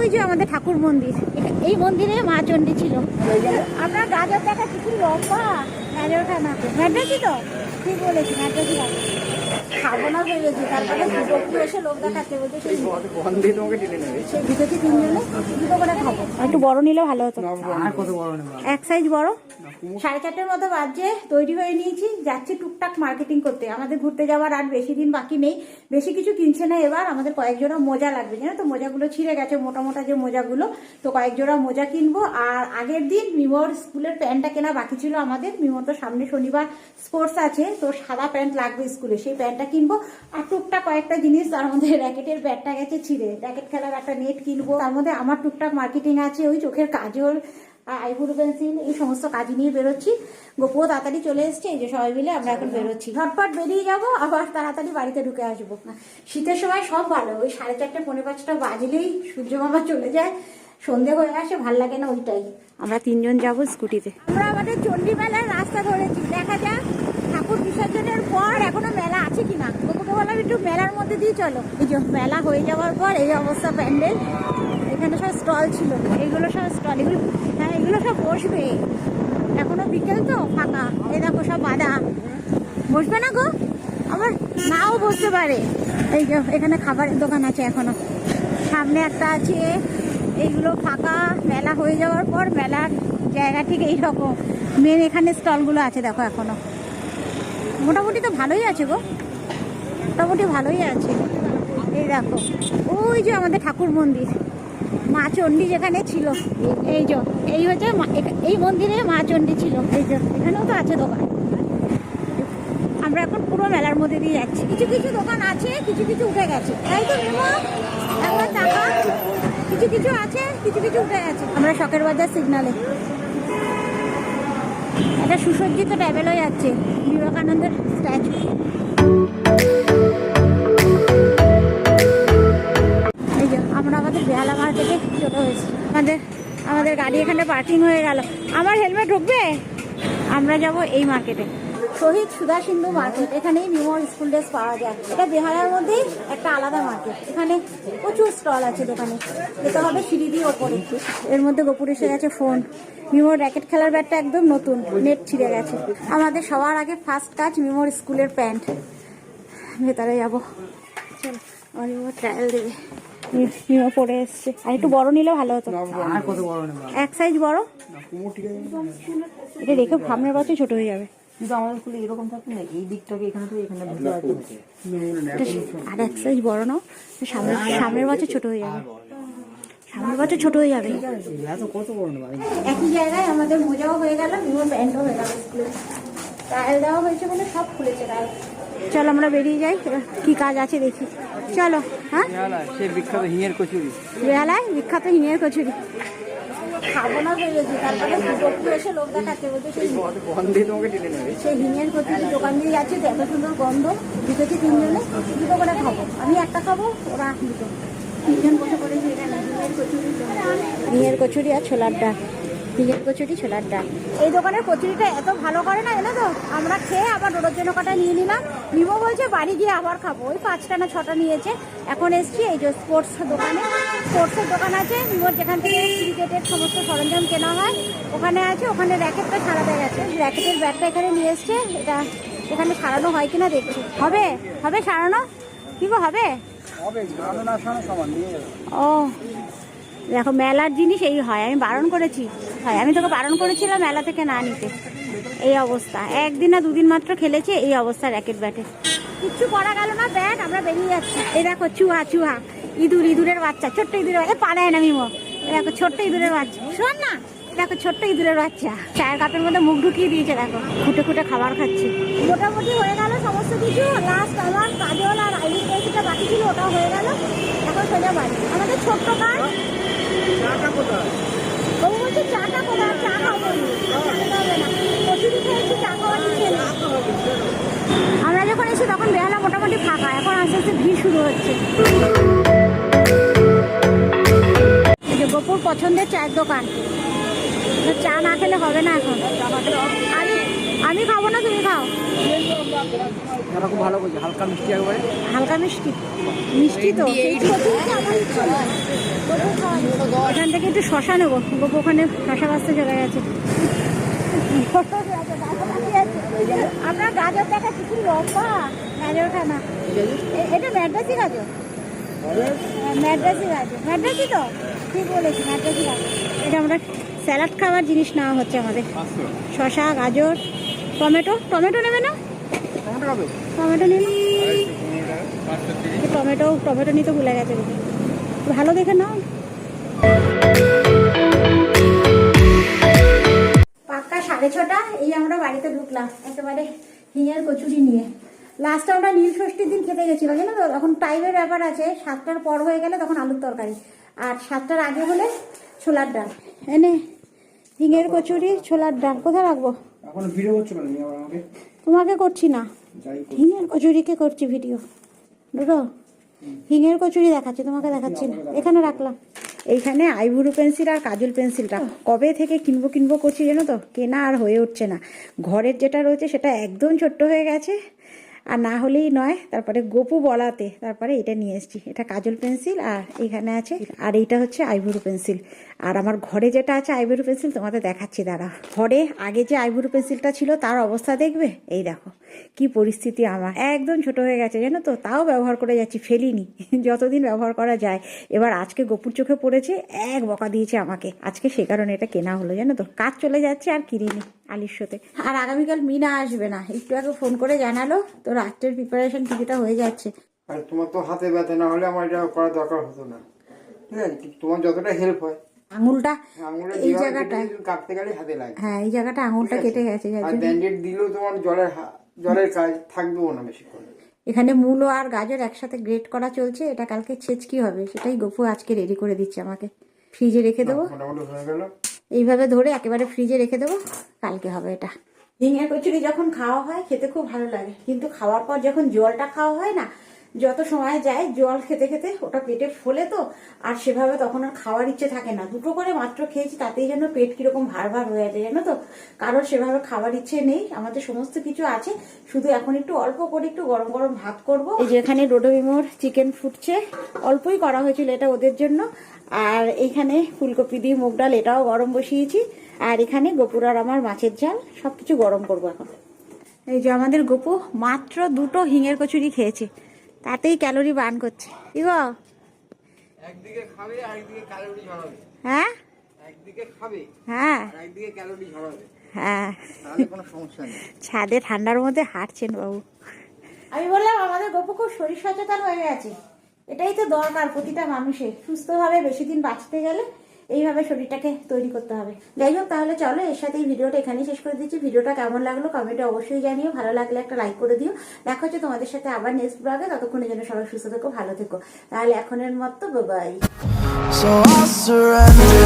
ওই যে আমাদের ঠাকুর মন্দির। এই মন্দিরে মা চণ্ডী ছিল। আমরা গাজর দেখাচ্ছি কি লম্বা গাজর খানা ম্যাড্রাসি তো? ঠিক বলেছি ম্যাড্রাসি খাব না ভেবেছি তারপরে দুটো এসে লোক দেখাচ্ছে বলছে সেই বন্ধে তোমাকে টেনে নেবে। সেই দুটোকে তিনজনে দুটো করে খাব। একটু বড় নিলে ভালো হতো। আর কত বড় নেবে? এক সাইজ বড়। সাড়ে চারটের মতো বাজছে তৈরি হয়ে নিয়েছি যাচ্ছি টুকটাক মার্কেটিং করতে। আমাদের ঘুরতে যাওয়ার আর বেশি দিন বাকি নেই। বেশি কিছু কিনছে না এবার আমাদের কয়েক জোড়া মোজা লাগবে। জানো তো মোজাগুলো ছিঁড়ে গেছে মোটা মোটা যে মোজাগুলো। তো কয়েক জোড়া মোজা কিনবো। আর আগের দিন মিমোর স্কুলের প্যান্টটা কেনা বাকি ছিল আমাদের। মিমোর তো সামনে শনিবার স্পোর্টস আছে তো সাদা প্যান্ট লাগবে স্কুলে। সেই প্যান্টটা কিনবো। আর টুকটাক কয়েকটা জিনিস, তার মধ্যে র্যাকেটের ব্যাটটা গেছে ছিঁড়ে। র্যাকেট খেলার একটা নেট কিনবো। তার মধ্যে আমার টুকটাক মার্কেটিং আছে, ওই চোখের কাজল আইব্রো পেন্সিল, এই সমস্ত কাজ নিয়ে বেরোচ্ছি। গোপুও তাড়াতাড়ি চলে এসছে যে সবাই মিলে আমরা এখন বেরোচ্ছি। ঝটপট বেরিয়ে যাব, আবার তাড়াতাড়ি বাড়িতে ঢুকে আসব। শীতের সময় সব ভালো, ওই সাড়ে চারটে, পৌনে পাঁচটা বাজলেই সূর্য মামা চলে যায়। সন্ধে হয়ে আসে, ভালো লাগে না ওইটাই। আমরা তিনজন যাব স্কুটিতে। আমরা আমাদের চণ্ডী মেলার রাস্তা ধরেছি, দেখা যাক। ঠাকুর বিসর্জনের পর এখনও মেলা আছে কিনা? গোপুকে বললাম একটু মেলার মধ্যে দিয়ে চলো। এই যে মেলা হয়ে যাওয়ার পর এই অবস্থা প্যান্ডেল। এখানে সব স্টল ছিল। এইগুলো সব স্টল। এগুলো হ্যাঁ এগুলো সব বসবে। এখনও বিকেল তো, ফাঁকা। এই দেখো সব বাধা বসবে না গো? আবার নাও বসতে পারে। এই যে এখানে খাবারের দোকান আছে এখনও। সামনে একটা আছে। এইগুলো ফাঁকা। মেলা হয়ে যাওয়ার পর মেলার জায়গা ঠিক এইরকম। মেন এখানে স্টলগুলো আছে, দেখো এখনও। মোটামুটি তো ভালোই আছে গো। মোটামুটি ভালোই আছে। এই দেখো, ওই যে আমাদের ঠাকুর মন্দির, মা চণ্ডী যেখানে ছিল, এই যে, এই হচ্ছে এই মন্দিরে মা চণ্ডী ছিল, এই যে, এখানেও তো আছে দোকান। আমরা এখন পুরো মেলার মধ্যে দিয়ে যাচ্ছি। কিছু কিছু দোকান আছে, কিছু কিছু উঠে গেছে। তাই তো কিছু কিছু আছে, কিছু কিছু উঠে গেছে। আমরা শখের বাজার সিগনালে একটা সুসজ্জিত ট্যাবেল হয়ে যাচ্ছে বিবেকানন্দের স্ট্যাচু। এই যে, আমরা আমাদের বেহালা থেকে চলে হয়েছি। আমাদের আমাদের গাড়ি এখানে পার্কিং হয়ে গেল। আমার হেলমেট ঢুকবে? আমরা যাব এই মার্কেটে শহীদ সুধা সিন্ধু মার্কেট এখানেই নিউমোর স্কুল ড্রেস পাওয়া যায়। এটা বেহালার মধ্যেই একটা আলাদা মার্কেট। এখানে প্রচুর স্টল আছে দোকানে। যেতে হবে সিঁড়ি দিয়ে ওপরে। এর মধ্যে গোপুর এসে গেছে ফোন মিমোর র্যাকেট খেলার ব্যাটটা একদম নতুন। নেট ছিঁড়ে গেছে। আমাদের সবার আগে ফার্স্ট কাজ মিমোর স্কুলের প্যান্ট ভেতরে যাব। চলো আমার মিমো ট্রায়াল দেবে। মিমো পরে এসছে। আর একটু বড় নিলে ভালো হতো। আর কত বড় নেবে এক সাইজ বড়? কুমোর ঠিক আছে এটা রেখে সামনের বছর ছোট হয়ে যাবে। কিন্তু আমাদের স্কুলে এরকম থাকে না এই দিকটাকে এখানে থেকে এখানে আছে আর এক সাইজ বড় নাও সামনের সামনের বছর ছোট হয়ে যাবে। সামনের বছর ছোট হয়ে যাবে। একই জায়গায় আমাদের মোজাও হয়ে গেল প্যান্টও হয়ে গেল ট্রায়াল দেওয়া হয়েছে বলে সব খুলেছে ট্রায়াল চলো আমরা বেরিয়ে যাই কি কাজ আছে দেখি। চলো হ্যাঁ? বিখ্যাত হিঙের কচুরি। বেহালায় বিখ্যাত হিঙের কচুরি। খাব না ভেবেছি তারপরে দুটো এসে লোক দেখাচ্ছে বলছে সেই বন্ধে তোমাকে টেনে নেবে। সেই হিঙের কচুরি দোকান দিয়ে যাচ্ছে এত সুন্দর গন্ধ দুটোকে তিনজনে দুটো করে খাব। আমি একটা খাব ওরা দুটো। তিনজন বসে হিঙের কচুরি আর ছোলার ডাল। হিঙের কচুরি ছোলার ডাল। এই দোকানের কচুরিটা এত ভালো করে না এনে তো? আমরা খেয়ে আবার ওর জন্য কটা নিয়ে নিলাম। নিবো বলছে বাড়ি গিয়ে আবার খাব। ওই পাঁচটা না ছটা নিয়েছে। এখন এসছি এই যে স্পোর্টস দোকানে। স্পোর্টসের দোকান আছে নিবোর যেখান থেকে ক্রিকেটের সমস্ত সরঞ্জাম কেনা হয় ওখানে আছে। ওখানে র্যাকেটটা সারাতে গেছে। র্যাকেটের ব্যাগটা এখানে নিয়ে এসছে। এটা এখানে সারানো হয় কিনা দেখছি। হবে? হবে সারানো? গো হবে? ও দেখো মেলার জিনিস এই হয়। আমি বারণ করেছি। হয় আমি তোকে বারণ করেছিলাম মেলা থেকে না নিতে। এই অবস্থা। একদিন না দুদিন মাত্র খেলেছে এই অবস্থা র্যাকেট ব্যাটে। কিচ্ছু করা গেল না ব্যাট আমরা বেরিয়ে যাচ্ছি। এই দেখো চুহা চুহা। ইঁদুর ইঁদুরের বাচ্চা ছোট্ট ইঁদুরের এ পাড়ায় না মিমো। এই দেখো ছোট্ট ইঁদুরের বাচ্চা। শোন না দেখো ছোট্ট ইঁদুরের বাচ্চা। চায়ের কাপের মধ্যে মুখ ঢুকিয়ে দিয়েছে দেখো। খুঁটে খুঁটে খাবার খাচ্ছে। মোটামুটি হয়ে গেল সমস্ত কিছু। লাস্ট আমার কাজল আর আইডি বাকি ছিল ওটাও হয়ে গেল। এখন সোজা বাড়ি। আমাদের ছোট্ট কাজ? বাবু বলছে চাটা কোথায়? চা খাব না। কচুরি খেয়েছি চা খাওয়ার ইচ্ছে নেই। এসে তখন বেহালা মোটামুটি ফাঁকা। এখন আস্তে আস্তে ভিড় শুরু হচ্ছে। গোপুর পছন্দের চায়ের দোকান। চা না খেলে হবে না এখন। আমি আমি খাব না তুমি খাও। যারা খুব ভালো বলছে হালকা মিষ্টি একবারে। হালকা মিষ্টি। মিষ্টি তো নেই। থেকে একটু শশা নেব। গোপু ওখানে শশা বাঁচতে চলে গেছে আমরা গাজর দেখাচ্ছি কি লম্বা। গাজরটা না এটা ম্যাড্রাসি গাজর? হ্যাঁ, ম্যাড্রাসি গাজর। ম্যাড্রাসি তো? ঠিক বলেছি ম্যাড্রাসি গাজর। এটা আমরা স্যালাড খাওয়ার জিনিস নেওয়া হচ্ছে আমাদের। শশা গাজর টমেটো। টমেটো নেবে না? টমেটো নিন টমেটো টমেটো নিতে ভুলে গেছে। দেখি ভালো দেখে নাও। ঢুকলাম একেবারে হিঙের কচুরি নিয়ে। লাস্টে আমরা নীল ষষ্ঠীর দিন খেতে গেছিলাম জানো তো? তখন টাইমের ব্যাপার আছে সাতটার পর হয়ে গেলে তখন আলুর তরকারি। আর সাতটার আগে হলে ছোলার ডাল। এনে হিঙের কচুরি ছোলার ডাল। কোথায় রাখব? তোমাকে করছি না। হিঙের কচুরিকে করছি ভিডিও। দুটো? হিঙের কচুরি দেখাচ্ছি তোমাকে দেখাচ্ছি না। এখানে রাখলাম। এইখানে আইভুরু পেন্সিল আর কাজল পেন্সিলটা। কবে থেকে কিনবো কিনবো করছি জানো তো? কেনা আর হয়ে উঠছে না। ঘরের যেটা রয়েছে সেটা একদম ছোট্ট হয়ে গেছে। আর না হলেই নয় তারপরে গোপু বলাতে তারপরে এটা নিয়ে এসছি। এটা কাজল পেন্সিল আর এখানে আছে। আর এইটা হচ্ছে আইভুরু পেন্সিল। আর আমার ঘরে যেটা আছে আইভুরু পেন্সিল, তোমাদের দেখাচ্ছি, দাঁড়া। ঘরে আগে যে আইভুরু পেন্সিলটা ছিল, তার অবস্থা দেখবে? এই দেখো, কি পরিস্থিতি আমার। একদম ছোট হয়ে গেছে, জানো তো? তাও ব্যবহার করে যাচ্ছি, ফেলিনি। যতদিন ব্যবহার করা যায়। এবার আজকে গোপুর চোখে পড়েছে, এক বকা দিয়েছে আমাকে। আজকে সে কারণে এটা কেনা হলো, জানো তো? কাজ চলে যাচ্ছে আর কিনিনি সাথে আর আগামীকাল মিনা আসবে না। একটু আগে ফোন করে জানালো, তো রাত্রের প্রিপারেশন কিছুটা হয়ে যাচ্ছে। আর তোমার তো হাতে ব্যথা, না হলে আমার এটা করার দরকার হতো না। আছে তোমার যতটা হেল্প হয়। আঙুলটা এই জায়গাটায় কাটতে গেলে হাতে লাগে। হ্যাঁ এই জায়গাটা আঙুলটা কেটে গেছে আর ব্যান্ডেড দিলেও তোমার জলের জলের কাজ থাকবেও না বেশিক্ষণ। এখানে মূলো আর গাজর একসাথে গ্রেট করা চলছে এটা কালকে ছেচকি হবে সেটাই গপু আজকে রেডি করে দিচ্ছে আমাকে। ফ্রিজে রেখে দেবো। হয়ে গেল। এইভাবে ধরে একেবারে ফ্রিজে রেখে দেবো কালকে হবে এটা। ঝিঙের কচুরি যখন খাওয়া হয় খেতে খুব ভালো লাগে। কিন্তু খাওয়ার পর যখন জলটা খাওয়া হয় না যত সময় যায় জল খেতে খেতে ওটা পেটে ফোলে তো আর সেভাবে তখন আর খাওয়ার ইচ্ছে থাকে না। দুটো করে মাত্র খেয়েছি তাতেই যেন পেট কীরকম ভার ভার হয়ে যায় জানো তো? কারোর সেভাবে খাওয়ার ইচ্ছে নেই আমাদের সমস্ত কিছু আছে। শুধু এখন একটু অল্প করে একটু গরম গরম ভাত করব। এই যে এখানে চিকেন ফুটছে। অল্পই করা হয়েছিল এটা ওদের জন্য। আর এইখানে ফুলকপি দিয়ে মুগ ডাল এটাও গরম বসিয়েছি। আর এখানে গোপুর আর আমার মাছের ঝাল সবকিছু গরম করব এখন। এই যে আমাদের গোপু মাত্র দুটো হিঙের কচুরি খেয়েছে। তাতেই ক্যালোরি বার্ন করছে। কি গো? একদিকে খাবে আর একদিকে ক্যালোরি ঝরাবে। হ্যাঁ? একদিকে খাবে হ্যাঁ। আর একদিকে ক্যালোরি ঝরাবে। হ্যাঁ। তাহলে কোনো সমস্যা নেই। ছাদে ঠান্ডার মধ্যে হাঁটছেন বাবু। আমি বললাম আমাদের গপু খুব শরীর সচেতন হয়ে গেছে এটাই তো দরকার প্রতিটা মানুষের। সুস্থভাবে বেশি দিন বাঁচতে গেলে এইভাবে শরীরটাকে তৈরি করতে হবে। যাই হোক, তাহলে চলো, এর সাথে এই ভিডিওটা এখানেই শেষ করে দিচ্ছি। ভিডিওটা কেমন লাগল কমেন্টে অবশ্যই জানিও। ভালো লাগলে একটা লাইক করে দিও। দেখা হচ্ছে তোমাদের সাথে আবার নেক্সট ব্লগে ততক্ষণের যেন সবাই সুস্থ থেকো, ভালো থেকো। তাহলে এখনের মতো বাবাই So I surrender.